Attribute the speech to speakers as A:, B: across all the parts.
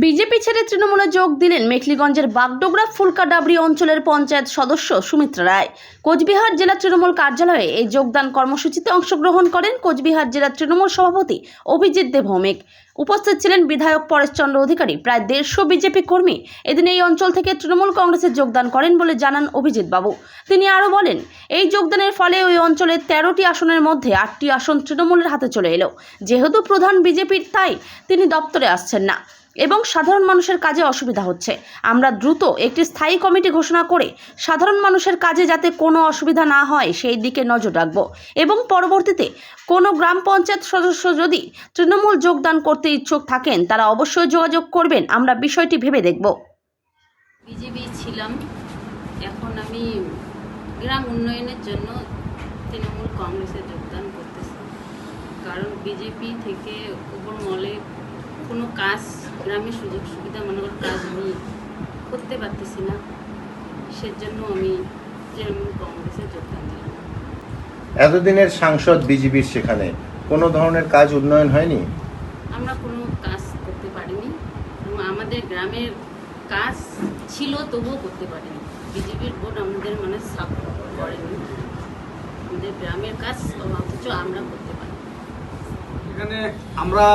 A: BJP ছেড়ে তৃণমূলে যোগ দিলেন মেখলিগঞ্জের বাগডোগরা ফুলকাডাবরি অঞ্চলের পঞ্চায়েত সদস্য সুমিত্রা রায়। কোচবিহার জেলা তৃণমূল কার্যালয়ে এই যোগদান কর্মসূচিতে অংশগ্রহণ করেন কোচবিহার জেলা তৃণমূল সভাপতি অভিজিৎ দে ভৌমিক। উপস্থিত ছিলেন বিধায়ক পরেশচন্দ্র অধিকারী, প্রায় দেড়শো বিজেপি কর্মী। এদিন এই অঞ্চল থেকে তৃণমূল কংগ্রেসে যোগদান করেন বলে জানান অভিজিৎ বাবু। তিনি আরও বলেন, এই যোগদানের ফলে ওই অঞ্চলের তেরোটি আসনের মধ্যে আটটি আসন তৃণমূলের হাতে চলে এলো। যেহেতু প্রধান বিজেপির, তাই তিনি দপ্তরে আসছেন না। এবং সাধারণ মানুষের কাজে অসুবিধা হচ্ছে। আমরা দ্রুত একটি স্থায়ী কমিটি ঘোষণা করে সাধারণ মানুষের কাজে যাতে কোনো অসুবিধা না হয়, সেই দিকে নজর রাখব। এবং পরবর্তীতে কোনো গ্রাম পঞ্চায়েত সদস্য যদি তৃণমূল যোগদান করতে ইচ্ছুক থাকেন, তারা অবশ্যই যোগাযোগ করবেন। আমরা বিষয়টি ভেবে দেখব।
B: বিজেপি ছিলাম। এখন আমি গ্রাম উন্নয়নের জন্য তৃণমূল কংগ্রেসে যোগদান করতেছি। কারণ বিজেপি থেকে উপর মলে কোনো কাজ গ্রামের সুযোগ সুবিধা মনে করার কাজ আমি করতে পারতেছি না। সেজন্য আমি তৃণমূল কংগ্রেসে যোগদান দিলাম।
C: এতদিনের সাংসদ বিজেপির সেখানে কোনো ধরনের কাজ উন্নয়ন হয়নি?
B: আমরা কোনো কাজ করতে পারিনি এবং আমাদের গ্রামের কাজ ছিল তবুও করতে পারিনি। বিজেপির ভোট আমাদের মানে সাপোর্ট করেনি। আমাদের গ্রামের কাজ অথচ আমরা করতে পারি
D: এখানে আমরা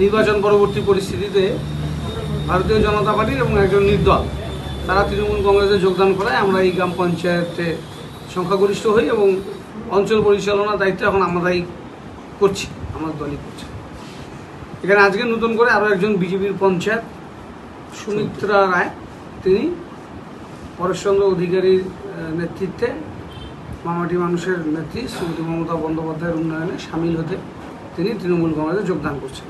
D: নির্বাচন পরবর্তী পরিস্থিতিতে ভারতীয় জনতা পার্টির এবং একজন নির্দল, তারা তৃণমূল কংগ্রেসে যোগদান করায় আমরা এই গ্রাম পঞ্চায়েতে সংখ্যাগরিষ্ঠ হই এবং অঞ্চল পরিচালনার দায়িত্ব এখন আমরাই করছি, আমার দলই করছে। এখানে আজকে নতুন করে আরও একজন বিজেপির পঞ্চায়েত, সুমিত্রা রায়, তিনি পরেশচন্দ্র অধিকারীর নেতৃত্বে মামাটি মানুষের নেত্রী শ্রীমতী মমতা বন্দ্যোপাধ্যায়ের উন্নয়নে সামিল হতে তিনি তৃণমূল কংগ্রেসে যোগদান করছেন।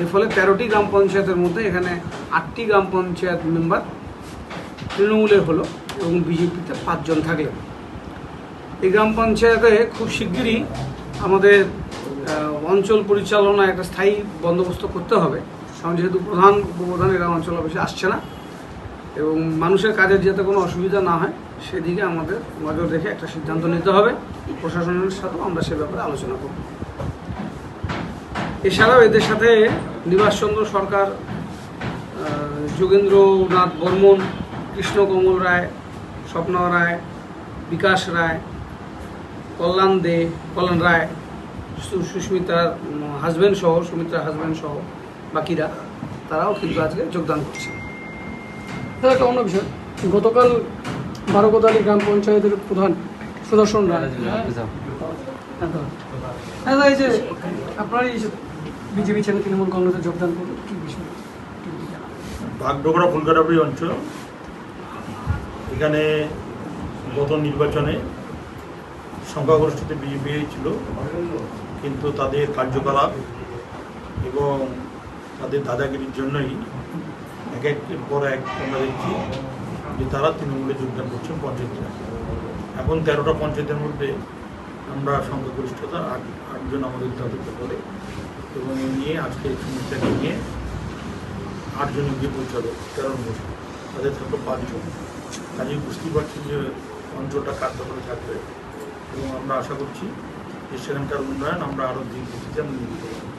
D: এর ফলে তেরোটি গ্রাম পঞ্চায়েতের মধ্যে এখানে আটটি গ্রাম পঞ্চায়েত মেম্বার তৃণমূলের হলো এবং বিজেপিতে পাঁচজন থাকলেন। এই গ্রাম পঞ্চায়েতে খুব শিগগিরই আমাদের অঞ্চল পরিচালনা একটা স্থায়ী বন্দোবস্ত করতে হবে। কারণ যেহেতু প্রধান উপপ্রধান এরা অঞ্চল অফিসে আসছে না এবং মানুষের কাজের যাতে কোনো অসুবিধা না হয়, সেদিকে আমাদের নজর রেখে একটা সিদ্ধান্ত নিতে হবে। প্রশাসনের সাথেও আমরা সে ব্যাপারে আলোচনা করব। এছাড়াও এদের সাথে নিবাসচন্দ্র সরকার যোগেন্দ্রনাথ বর্মন কৃষ্ণকমল রায়, স্বপ্ন রায়, বিকাশ রায়, কল্যাণ দে, কল্যাণ রায় সুস্মিতার হাজব্যান্ড সহ সুমিত্রার হাজব্যান্ড সহ বাকিরা, তারাও কিন্তু আজকে যোগদান করছে
E: স্যার একটা অন্য বিষয়, গতকাল বারোকোদালি গ্রাম পঞ্চায়েতের প্রধান সুদর্শন রায় দাদা, এই যে আপনার এই তৃণমূল কংগ্রেসে যোগদান করলেন কি বিষয়?
F: বাগডোগরা ফুলকাটাবড়ি অঞ্চল। এখানে গত নির্বাচনে সংখ্যাগরিষ্ঠতে বিজেপি ছিল কিন্তু তাদের কার্যকলাপ এবং তাদের দাদাগিরির জন্যই এক একের পর এক আমরা দেখছি যে তারা তৃণমূলে যোগদান করছেন পঞ্চায়েতে এখন তেরোটা পঞ্চায়েতের মধ্যে আমরা সংখ্যাগরিষ্ঠতা আট, আটজন আমাদের দাবিত্ব বলে, এবং এই নিয়ে আজকে এই সমস্যাকে নিয়ে আটজন গিয়ে পৌঁছাবে তেরোর মধ্যে তাদের থাকল পাঁচজন কাজেই বুঝতেই পারছি যে অঞ্চলটা কার্যকরী থাকবে এবং আমরা আশা করছি যে সেখানকার উন্নয়ন আমরা আরও দিন গতিতে আমরা নিয়ে পারব।